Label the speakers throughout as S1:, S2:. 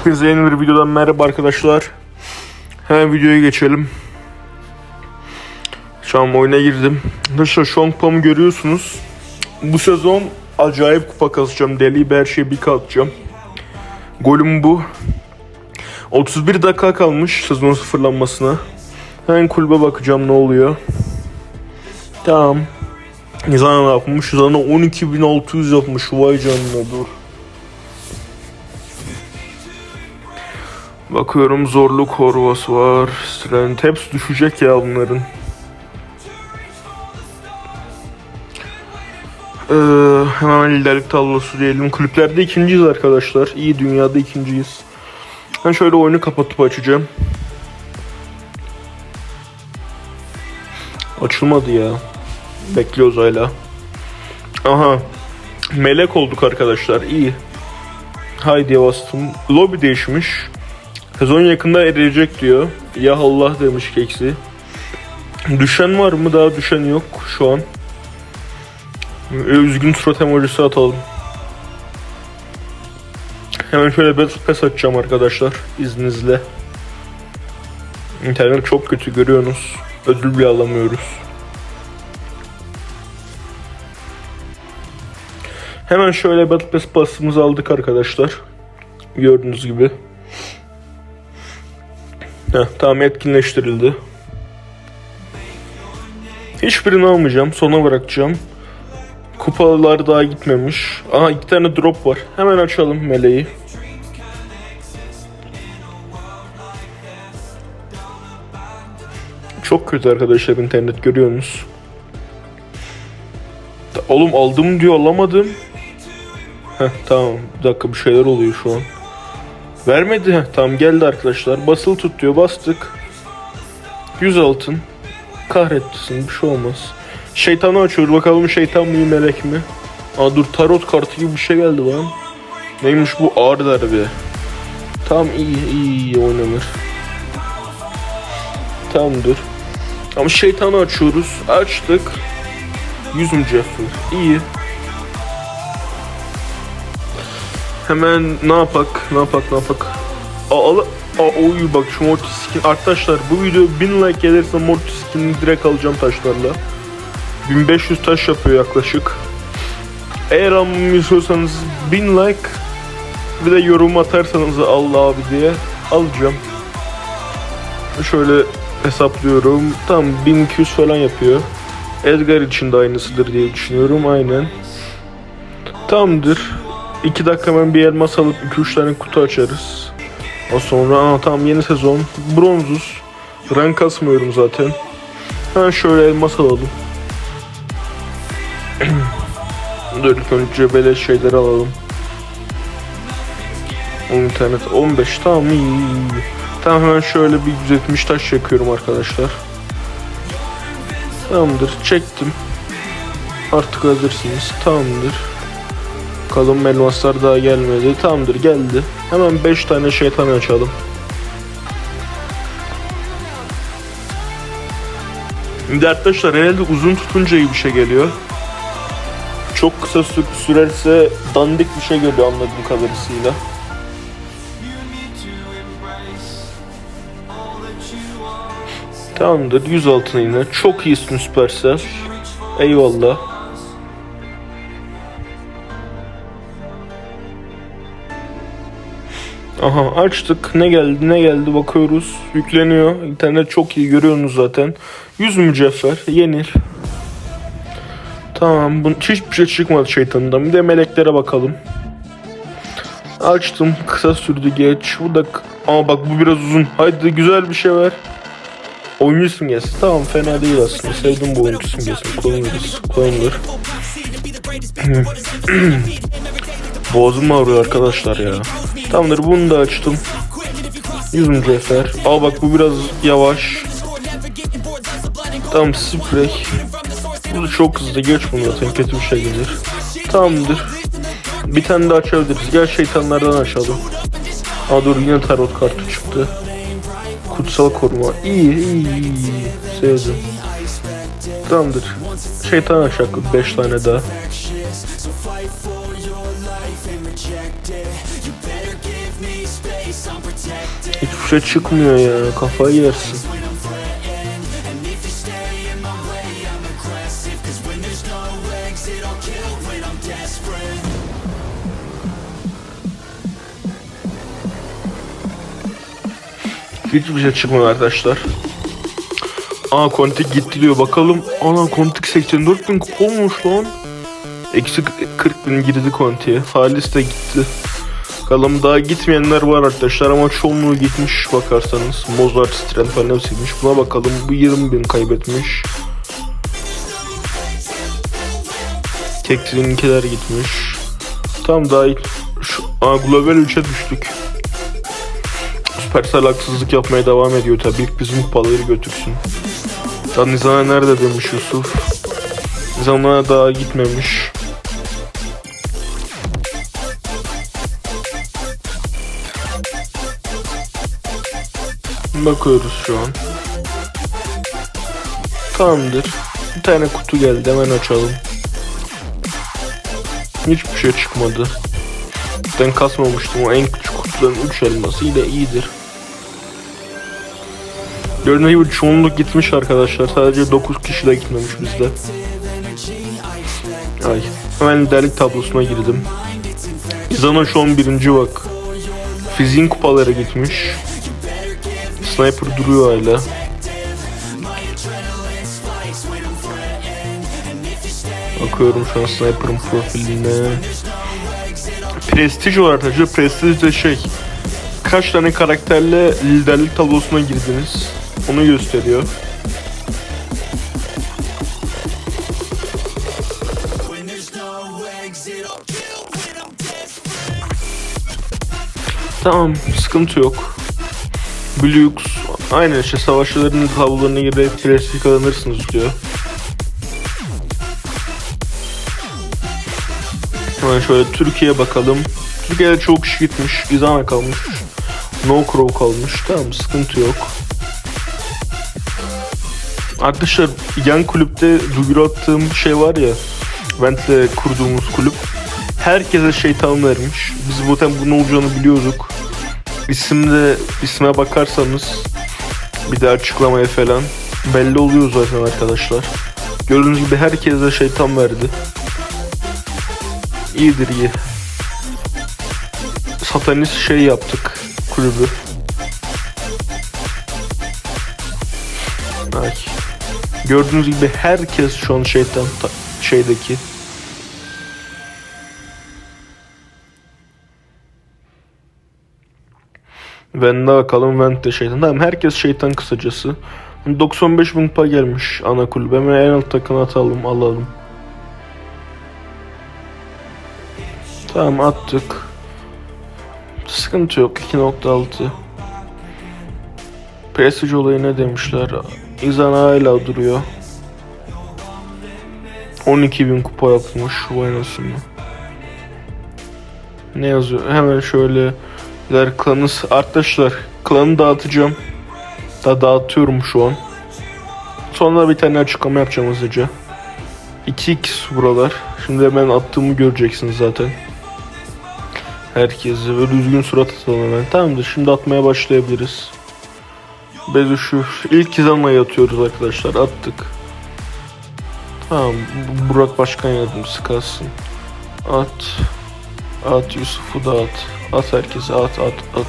S1: Hepinize yeni bir videodan merhaba arkadaşlar. Hemen videoya geçelim. Şu an oyuna girdim. Arkadaşlar Shongpam'ı görüyorsunuz. Bu sezon acayip kupa kasacağım. Deli bir her şeyi bir kalkacağım. Golüm bu. 31 dakika kalmış sezon sıfırlanmasına. Hemen kulübe bakacağım ne oluyor. Tamam. Zana ne yapmış? Zana 12.600 yapmış. Vay canına dur. Bakıyorum zorluk horvası var. Strength hepsi düşecek ya bunların. Ee, hemen liderlik tablosu diyelim. Kulüplerde ikinciyiz arkadaşlar. İyi dünyada ikinciyiz. Ben şöyle oyunu kapatıp açacağım. Açılmadı ya. Bekliyoruz hala. Aha. Melek olduk arkadaşlar. İyi. Haydi bastım. Lobby değişmiş. Sezon yakında eriyecek diyor. Ya Allah demiş keksi. Düşen var mı? Daha düşen yok şu an. Üzgün surat emojisi atalım. Hemen şöyle Battle Pass açacağım arkadaşlar izninizle. İnternet çok kötü görüyorsunuz. Ödül bile alamıyoruz. Hemen şöyle Battle Pass pasımızı aldık arkadaşlar. Gördüğünüz gibi. Heh, tamam etkinleştirildi. Hiçbirini almayacağım. Sona bırakacağım. Kupalar daha gitmemiş. Aha iki tane drop var. Hemen açalım meleği. Çok kötü arkadaşlar internet görüyorsunuz. Oğlum aldım diyor alamadım. Heh tamam bir dakika bir şeyler oluyor şu an. Vermedi. Heh, tamam geldi arkadaşlar. Basılı tut diyor. Bastık. 100 altın. Kahretsin bir şey olmaz. Şeytanı açıyor. Bakalım şeytan mı melek mi? Aa dur tarot kartı gibi bir şey geldi lan. Neymiş bu ağır darbe. Tamam iyi iyi, iyi oynanır. Tamamdır. Ama şeytanı açıyoruz. Açtık. 100 mücevher. İyi. Hemen ne yapak, ne yapak, ne yapak. Al, aa, oy bak şu Mortis skin. Arkadaşlar bu video 1000 like gelirse Mortis skinini direkt alacağım taşlarla. 1500 taş yapıyor yaklaşık. Eğer almamı istiyorsanız 1000 like bir de yorum atarsanız Allah abi diye alacağım. Şöyle hesaplıyorum. Tam 1200 falan yapıyor. Edgar için de aynısıdır diye düşünüyorum. Aynen. Tamamdır. 2 dakika hemen bir elmas alıp 2-3 tane kutu açarız. O sonra aa, tamam yeni sezon. Bronzuz. Rank kasmıyorum zaten. Hemen şöyle elmas alalım. Dur önce beleş şeyleri alalım. İnternet 15 tamam iyi. Tamam hemen şöyle bir 170 taş yakıyorum arkadaşlar. Tamamdır çektim. Artık hazırsınız. Tamamdır. Kalın elmaslar daha gelmedi. Tamamdır geldi. Hemen 5 tane şeytan açalım. Şimdi arkadaşlar herhalde uzun tutunca iyi bir şey geliyor. Çok kısa sü- sürerse dandik bir şey geliyor anladığım kadarıyla. Tamamdır 100 altın yine. Çok iyisin Supercell. Eyvallah. Aha açtık. Ne geldi ne geldi bakıyoruz. Yükleniyor. İnternet çok iyi görüyorsunuz zaten. 100 mücevher yenir. Tamam bu hiçbir şey çıkmadı şeytanından. Bir de meleklere bakalım. Açtım. Kısa sürdü geç. Bu da ama bak bu biraz uzun. Haydi güzel bir şey ver. Oyuncu simgesi. Tamam fena değil aslında. Sevdim bu oyuncu simgesini. Kullanırız. Kullanılır. Boğazım ağrıyor arkadaşlar ya. Tamamdır bunu da açtım. 100 mücevher. Aa bak bu biraz yavaş. Tamam sprey. Bu çok hızlı geç bunu zaten kötü bir şey gelir. Tamamdır. Bir tane daha açabiliriz. Gel şeytanlardan açalım. Aa dur yine tarot kartı çıktı. Kutsal koruma. İyi iyi. iyi. Sevdim. Tamamdır. Şeytan aşağı 5 tane daha. Şey çıkmıyor ya. Kafayı yersin. Hiçbir şey çıkmıyor arkadaşlar. Aa Kontik gitti diyor bakalım. Ana Kontik 84 bin olmuş lan. Eksi 40 bin girdi Konti'ye. Halis de gitti. Bakalım daha gitmeyenler var arkadaşlar ama çoğunluğu gitmiş bakarsanız. Mozart, Strand falan hepsiymiş. Buna bakalım bu 20 bin kaybetmiş. Tektrininkiler gitmiş. Tam daha. Şu, aa, Global 3'e düştük. Supercell haksızlık yapmaya devam ediyor tabii. Bizim kupaları götürsün. Ya Nizam'a nerede demiş Yusuf. Nizam'a daha gitmemiş. Bakıyoruz şu an. Tamamdır. Bir tane kutu geldi hemen açalım. Hiçbir şey çıkmadı. Ben kasmamıştım o en küçük kutuların 3 elması yine iyidir. Gördüğünüz gibi çoğunluk gitmiş arkadaşlar. Sadece 9 kişi de gitmemiş bizde. Ay. Hemen liderlik tablosuna girdim. An birinci bak. Fiziğin kupaları gitmiş. Sniper duruyor hala. Bakıyorum şu an Sniper'ın profiline. Prestige olarak arkadaşlar Prestige de şey kaç tane karakterle liderlik tablosuna girdiniz onu gösteriyor. Tamam sıkıntı yok. Blux aynen işte savaşçıların tablolarına girip Prestige kazanırsınız diyor. Hemen şöyle Türkiye'ye bakalım. Türkiye'de çok kişi gitmiş. Gizana kalmış. No Crow kalmış. Tamam sıkıntı yok. Arkadaşlar yan kulüpte duyuru attığım şey var ya. Vent'le kurduğumuz kulüp. Herkese şeytan vermiş. Biz zaten bunun olacağını biliyorduk. İsimde isme bakarsanız bir de açıklamaya falan belli oluyor zaten arkadaşlar. Gördüğünüz gibi herkese şeytan verdi. İyidir iyi. Satanist şey yaptık kulübü. Ay. Gördüğünüz gibi herkes şu an şeytan ta- şeydeki. Vent'e bakalım Vent de şeytan. Tamam herkes şeytan kısacası. 95 bin kupa gelmiş ana kulübe. Hemen en alt takını atalım alalım. Tamam attık. Sıkıntı yok 2.6. Prestige olayı ne demişler? İzan hala duruyor. 12.000 kupa yapmış bu anasını. Ne yazıyor? Hemen şöyle der klanı arkadaşlar klanı dağıtacağım. Da dağıtıyorum şu an. Sonra bir tane açıklama yapacağım hızlıca. 2x buralar. Şimdi hemen attığımı göreceksiniz zaten. Herkese böyle düzgün surat atalım hemen. Tamamdır şimdi atmaya başlayabiliriz. Bezuşu ilk izanmayı atıyoruz arkadaşlar attık. Tamam Bu- Burak Başkan Yardımcısı kalsın. At. At Yusuf'u da at. At herkese at at at.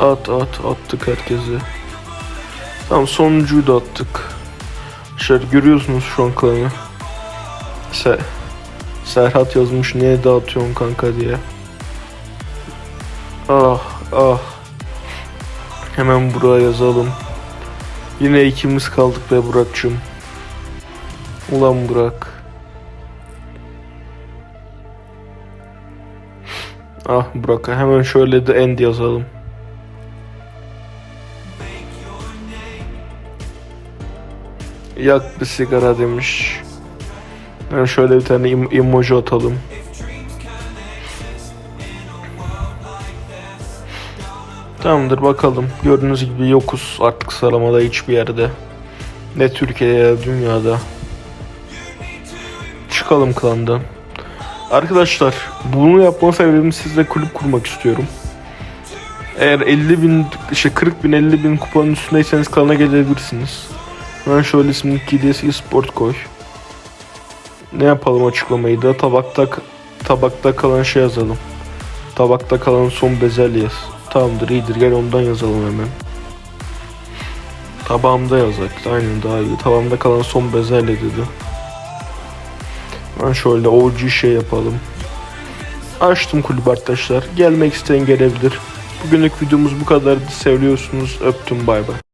S1: At at attık herkese. Tamam sonuncuyu da attık. Şöyle görüyorsunuz şu an klanı. Se Serhat yazmış niye dağıtıyorsun kanka diye. Ah ah. Hemen buraya yazalım. Yine ikimiz kaldık be Burak'cığım. Ulan Burak. Ah Burak'a hemen şöyle de end yazalım. Yak bir sigara demiş. Yani şöyle bir tane em- emoji atalım. Tamamdır bakalım. Gördüğünüz gibi yokuz artık sıralamada hiçbir yerde. Ne Türkiye'de ya dünyada. Çıkalım klandan. Arkadaşlar bunu yapma sebebim sizle kulüp kurmak istiyorum. Eğer 50 bin, işte 40 bin 50 bin kupanın üstündeyseniz kanala gelebilirsiniz. Ben şöyle ismini GDS Sport koy. Ne yapalım açıklamayı da tabakta tabakta kalan şey yazalım. Tabakta kalan son bezelye. Tamamdır iyidir gel ondan yazalım hemen. Tabağımda yazak. Aynen daha iyi. Tabağımda kalan son bezelye dedi. Ben şöyle OG şey yapalım. Açtım kulüp arkadaşlar. Gelmek isteyen gelebilir. Bugünlük videomuz bu kadardı. Seviyorsunuz. Öptüm bay bay.